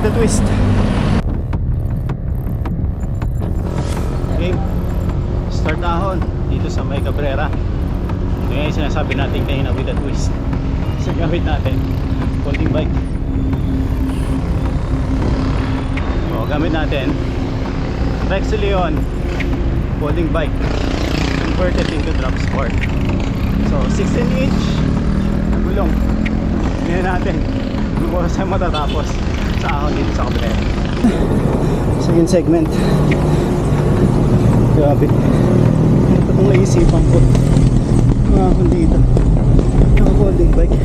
with a twist. Okay. Start ahon dito sa May Cabrera. Ito nga yung sinasabi natin kanina with a twist. So gamit natin, folding bike. O, gamit natin, Rex Leon folding bike converted into drop sport. So 16 inch gulong. Tingnan natin kung tayo matatapos sa ahon dito sa Cabrera. Second segment. Grabe. Ito itong naisipan ko. Mga ahon dito. Naka folding bike.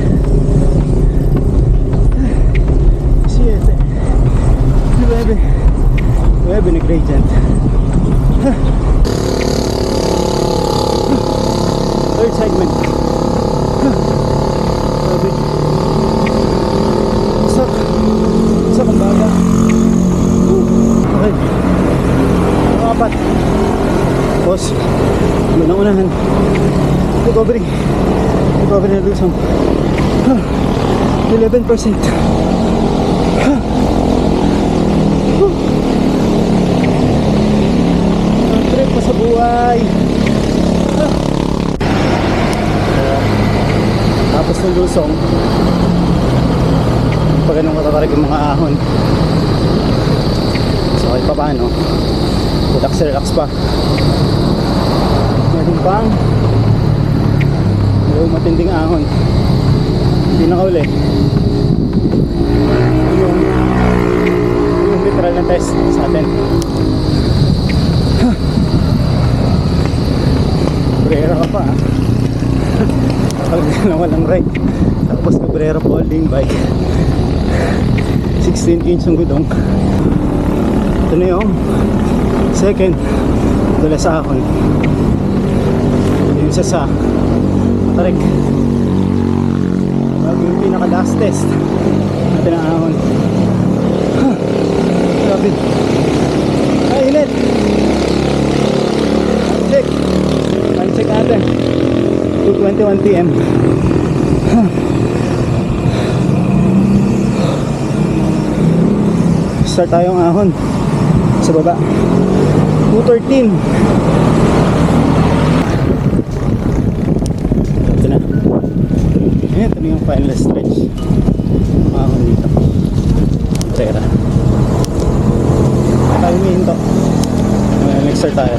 Siete. Nueve. Nueve na gradient. Third segment. Grabe. Isak. Isak ang baga. Okay. Ang apat. Boss. Ano na unahan? Recovery. Recovery na lusong. 11%. Ang trip pa sa buhay. Tapos ng lusong, pag ganun katatarig yung mga ahon. So kahit pa paano, relax relax pa. Meron pang yung matinding ahon. Hindi nakauli. Yung, yung literal na test sa atin. Brera ka pa ah. Pag na walang ride. Tapos Cabrera folding bike. 16 inch ang gudong. Ito na yung second. Dala sa akon. Yung isa sa Tarik. Bago yung pinaka last test. Na ahon. Huh. Grabe. Ay, init. Check. Time check natin. 2.21 p.m. Start tayong ahon sa baba. 2.13. Ito na. Ayan, ito na yung final stretch. Ahon dito. Tera. Tayo humihinto. Uh, next start tayo.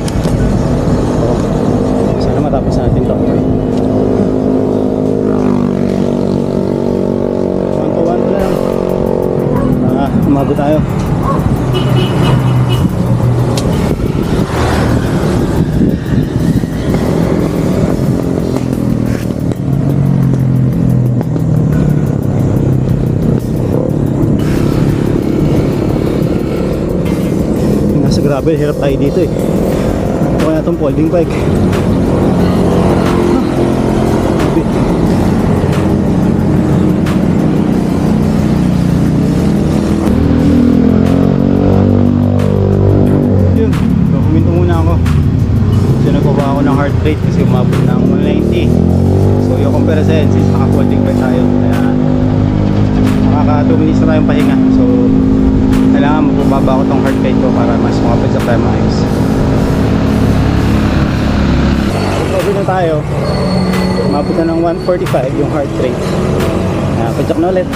Sana matapos natin to. One to one lang. Ah, umago tayo. Gravel, hirap tayo dito eh. Ito na itong folding bike. Yun, so muna ako. Kasi nagbawa ako ng heart rate kasi umabot ng 190. So yung comparison since naka-folding bike tayo. Kaya makaka 2 minutes na tayong pahinga. So kailangan mababa ako tong heart rate ko para mas makapit sa maayos. Recover na tayo. Umabot na ng 145 yung heart rate. Uh, Padyak na ulit.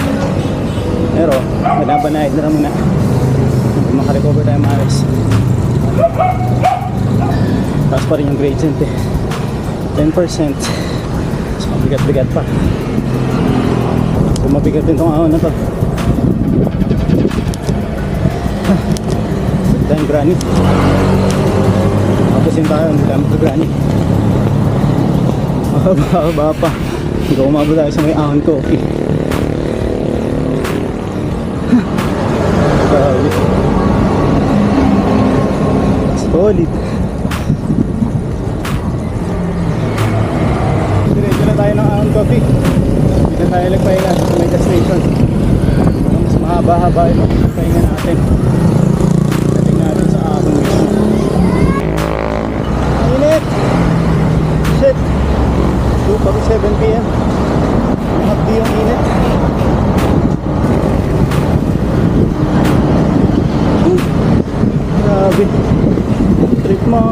Pero, binabanayad na lang muna. Makarecover tayo maayos. Taas pa rin yung gradient eh. 10%. So, mabigat-bigat pa. Kung mabigat din itong ahon na to. Dahil granny. Tapos yung tayo, hindi tayo mag-granny. Mahaba pa. Hindi umabot tayo sa may ahon ko. Okay. Grabe. Solid. Diretso na tayo ng ahon coffee. Hindi na tayo nagpahinga sa mega station haba-haba yung pahinga natin. Dating natin sa ahon mismo init! Shit! 2.7pm mahapdi yung init. Grabe. Trip mo.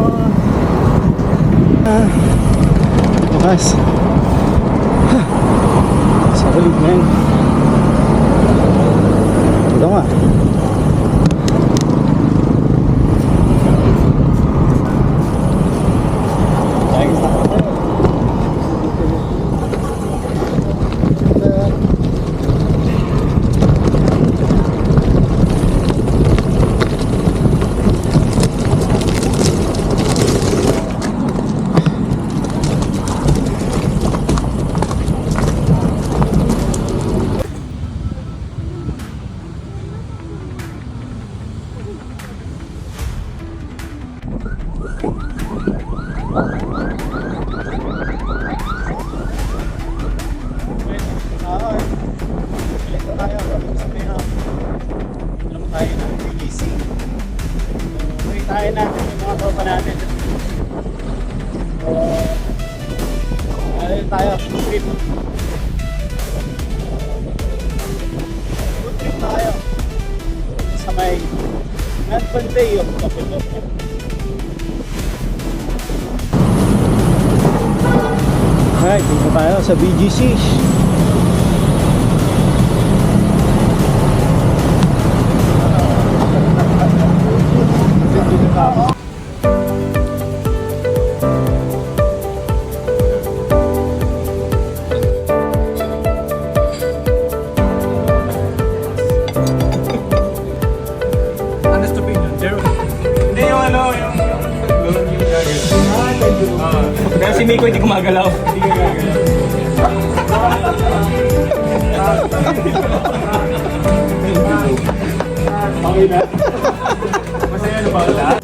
Ah, bukas. Sa kulig na nga. Thanks. Tayo natin yung mga tropa natin. Ayun tayo. Trip. Good trip tayo. Sa may Advanteo. Kapitol. Alright, dito tayo sa BGC. Kaya si Miko hindi gumagalaw. Hindi ka gagalaw. Okay na? Masaya na ba?